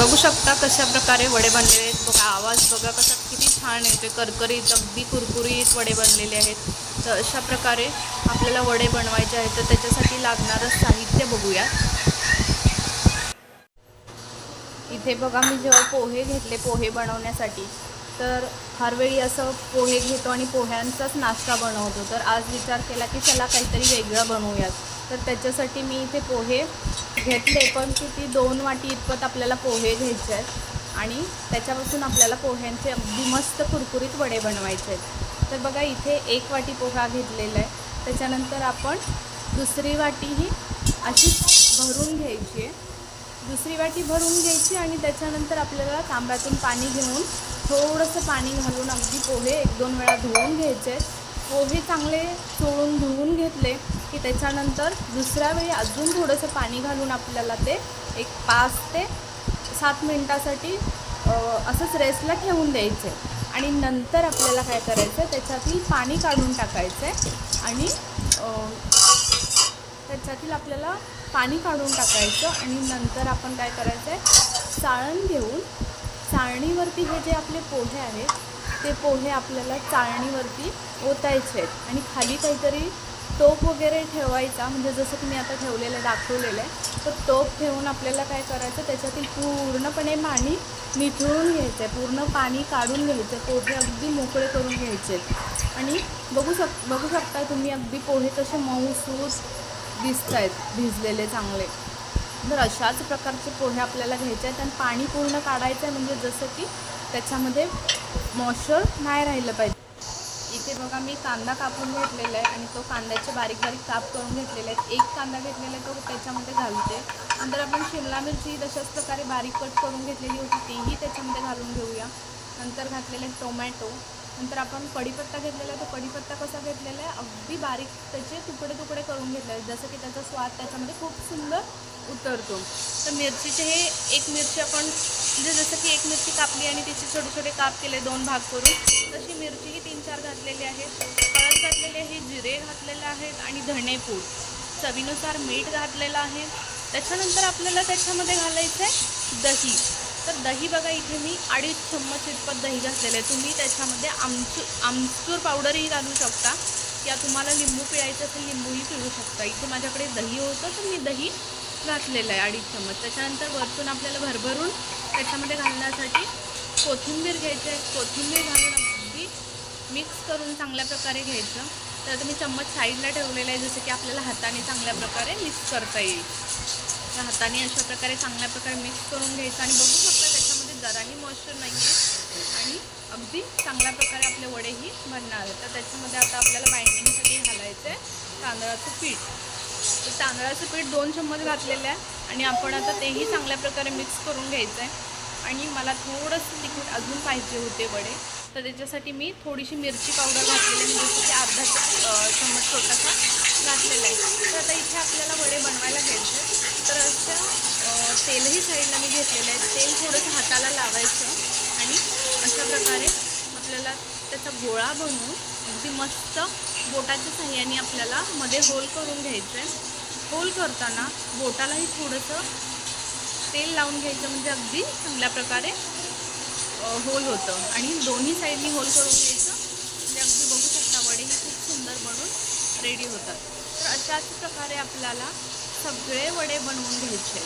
बघू शकता कशा प्रकारे वडे बनलेले आहेत. बघा आवाज बघा कसा किती छान येतो करकरीत अगदी कुरकुरीत वडे बनलेले आहेत. तर अशा प्रकारे आपल्याला वडे बनवायचे आहेत. तर त्याच्यासाठी लागणारं साहित्य बघूया. इथे बघा मी जेव्हा पोहे घेतले पोहे बनवण्यासाठी तर हरवेळी असं पोहे घेतो आणि पोह्यांचाच नाश्ता बनवतो. तर आज विचार केला की चला काहीतरी वेगळं बनवूयात. तर त्याच्यासाठी मी इथे पोहे घेतले पण किती दोन वाटी इतपत आपल्याला पोहे घ्यायचे आहेत आणि त्याच्यापासून आपल्याला पोह्यांचे अगदी मस्त कुरकुरीत वडे बनवायचे आहेत. तर बघा इथे एक वाटी पोहा घेतलेला आहे. त्याच्यानंतर आपण दुसरी वाटी ही अशीच भरून घ्यायची आहे. दुसरी वाटी भरून घ्यायची आणि त्याच्यानंतर आपल्याला तांब्यातून पाणी घेऊन थोडंसं पाणी घालून अगदी पोहे एक दोन वेळा धुवून घ्यायचे आहेत. हो, पोहे चांगले चोळून धुवून घेतले की त्याच्यानंतर दुसऱ्या वेळी अजून थोडंसं पाणी घालून आपल्याला ते एक पाच ते सात मिनटासाठी असंच रेस्टला ठेवून द्यायचे. आणि नंतर आपल्याला काय करायचं त्याच्यातील पाणी काढून टाकायचं आहे आणि त्याच्यातील आपल्याला पाणी काढून टाकायचं आणि नंतर आपण काय करायचं आहे चाळण घेऊन चाळणीवरती हे जे आपले पोहे आहेत ते पोहे आपल्याला चाळणीवरती ओतायचे आहेत. आणि खाली काहीतरी टोप वगैरे ठेवायचा म्हणजे जसं की मी आता ठेवलेलं आहे दाखवलेलं आहे तर टोप ठेवून आपल्याला काय करायचं त्याच्यातील पूर्णपणे पाणी निथळून घ्यायचं आहे पूर्ण पाणी काढून घ्यायचं आहे पोहे अगदी मोकळे करून घ्यायचे आणि बघू शक बघू शकता तुम्ही अगदी पोहे कसे मऊसूस दिसत आहेत भिजलेले चांगले. तर अशाच प्रकारचे पोहे आपल्याला घ्यायचे आहेत आणि पाणी पूर्ण काढायचं आहे म्हणजे जसं की त्याच्यामध्ये मॉइश्चर नाही राहिलं पाहिजे. इथे बघा मी कांदा कापून घेतलेला आहे आणि तो कांद्याचे बारीक बारीक काप करून घेतलेले आहेत. एक कांदा घेतलेला आहे तो त्याच्यामध्ये घालते. नंतर आपण शिमला मिरची तशाच प्रकारे बारीक कट करून घेतलेली होती तीही त्याच्यामध्ये घालून घेऊया. नंतर घातलेले टोमॅटो. नंतर आपण कढीपत्ता घेतलेला आहे तो कढीपत्ता कसा घेतलेला आहे अगदी बारीक त्याचे तुकडे तुकडे करून घेतले आहेत. जसं की त्याचा स्वाद त्याच्यामध्ये खूप सुंदर उतरतो. तर मिरचीचे हे एक मिरची आपण म्हणजे जसं की एक मिरची कापली आणि तिचे छोटे छोटे काप केले दोन भाग करून. तशी मिरची ही तीन चार घातलेली आहेत. हळद घातलेली आहे जिरे घातलेले आहेत आणि धणेपूड चवीनुसार मीठ घातलेलं आहे. त्याच्यानंतर आपल्याला त्याच्यामध्ये घालायचं आहे दही. तर दही बघा इथे मी अडीच चम्मच इतपत दही घातलेलं आहे. तुम्ही त्याच्यामध्ये आमचूर आमचूर पावडरही घालू शकता. या तुम्हाला लिंबू पिळायचं असेल लिंबूही पिळू शकता. इथे माझ्याकडे दही होतं तर मी दही घातलेलं आहे अडीच चम्मच. त्याच्यानंतर वरतून आपल्याला भरभरून त्याच्यामध्ये घालण्यासाठी कोथिंबीर घ्यायची आहे कोथिंबीर घालून अगदी मिक्स करून चांगल्या प्रकारे घ्यायचं. तर आता मी चम्मच साईडला ठेवलेला आहे जसं की आपल्याला हाताने चांगल्या प्रकारे मिक्स करता येईल. तर हाताने अशा प्रकारे चांगल्या प्रकारे मिक्स करून घ्यायचं आणि बघू शकता त्याच्यामध्ये जराही मॉइश्चर नाही आहे आणि अगदी चांगल्या प्रकारे आपले वडेही बनणार आहेत. तर त्याच्यामध्ये आता आपल्याला बाइंडिंगसाठी घालायचं आहे तांदळाचं पीठ. तांदळाचं पीठ दोन चम्मच घातलेलं आहे आणि आपण आता तेही चांगल्या प्रकारे मिक्स करून घ्यायचं आहे. आणि मला थोडंसं तिखट अजून पाहिजे होते वडे. तर त्याच्यासाठी मी थोडीशी मिरची पावडर घातलेली आहे. जसं की अर्धा चम्मच छोटासा घातलेला आहे. तर आता इथे आपल्याला वडे बनवायला घ्यायचे तर असं तेलही साईडला मी घेतलेलं आहे. तेल थोडंसं हाताला लावायचं आणि अशा प्रकारे आपल्याला त्याचा गोळा बनवून अगदी मस्त बोटाच्या साह्याने आपल्याला मध्ये होल करून घ्यायचं आहे. होल करताना बोटालाही थोडंसं तेल लावून घ्यायचं म्हणजे अगदी चांगल्या प्रकारे होल होतं. आणि दोन्ही साईडनी होल करून घ्यायचं. म्हणजे अगदी बघू शकता वडेही खूप सुंदर बनून रेडी होतात. तर अशाच प्रकारे आपल्याला सगळे वडे बनवून घ्यायचे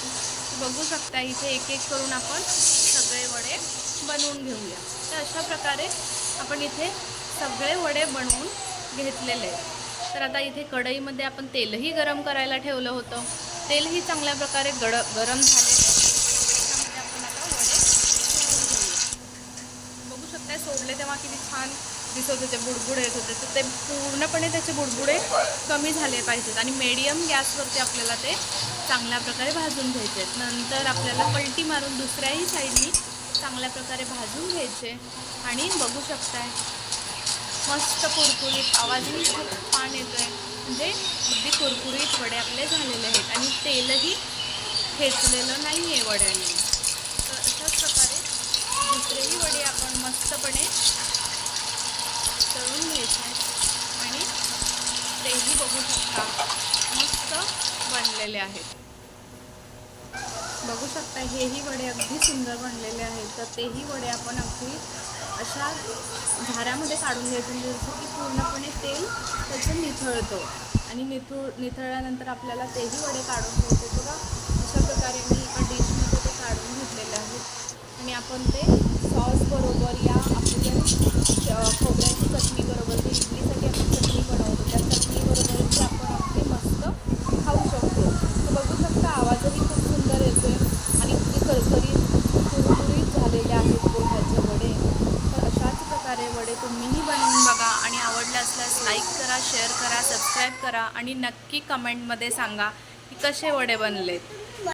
बघू शकता इथे एक एक करून आपण सगळे वडे बनवून घेऊया. तर अशा प्रकारे आपण इथे सगळे वडे बनवून घेतलेले आहेत. तर आता इथे कढईमध्ये आपण तेलही गरम करायला ठेवलं होतं. तेलही चांगल्या प्रकारे गड गरम झाले. त्याच्यामध्ये आपण आता बघू शकता सोडले तेव्हा किती छान दिसत होते बुडबुडे येत होते. तर ते पूर्णपणे त्याचे बुडबुडे कमी झाले पाहिजेत. आणि मीडियम गॅसवरती आपल्याला ते चांगल्या प्रकारे भाजून घ्यायचे आहेत. नंतर आपल्याला पलटी मारून दुसऱ्याही साईडनी चांगल्या प्रकारे भाजून घ्यायचे. आणि बघू शकताय मस्त कुरकुरीत आवाजही खूप छान येतो आहे म्हणजे अगदी कुरकुरीत वडे आपले झालेले आहेत आणि तेलही खेचलेलं नाही आहे वड्याने. तर अशाच प्रकारे दुसरेही वडे आपण मस्तपणे तळून घ्यायचे आणि तेही बघू शकता. मस्त बनलेले आहेत. बघू शकता हेही वडे अगदी सुंदर बनलेले आहेत. तर तेही वडे आपण अगदी अशा झाऱ्यामध्ये काढून घ्यायचे म्हणजे जसं की पूर्णपणे तेल त्याचं निथळतं. आणि निथळ निथळल्यानंतर आपल्याला तेही वडे काढून घ्यायचे. बघा अशा प्रकारे मी एका डिशमध्ये ते काढून घेतलेले आहेत. आणि आपण ते सॉस बरोबर या आपल्या खोबऱ्याची चटणी बरोबर जी इडली आपण चटणी बनवतो त्या चटणीबरोबर आपण अगदी मस्त खाऊ शकतो तर बघू शकता आवाजही खूप सुंदर येतोय आणि अगदी करकरीत कुरकुरीत झालेले आहेत पोह्याचे वडे तर अशाच प्रकारे वडे तुम्हीही बनवून बघा आणि आवडले असल्यास लाईक करा शेअर करा सबस्क्राईब करा आणि नक्की कमेंटमध्ये सांगा की कसे वडे बनलेत.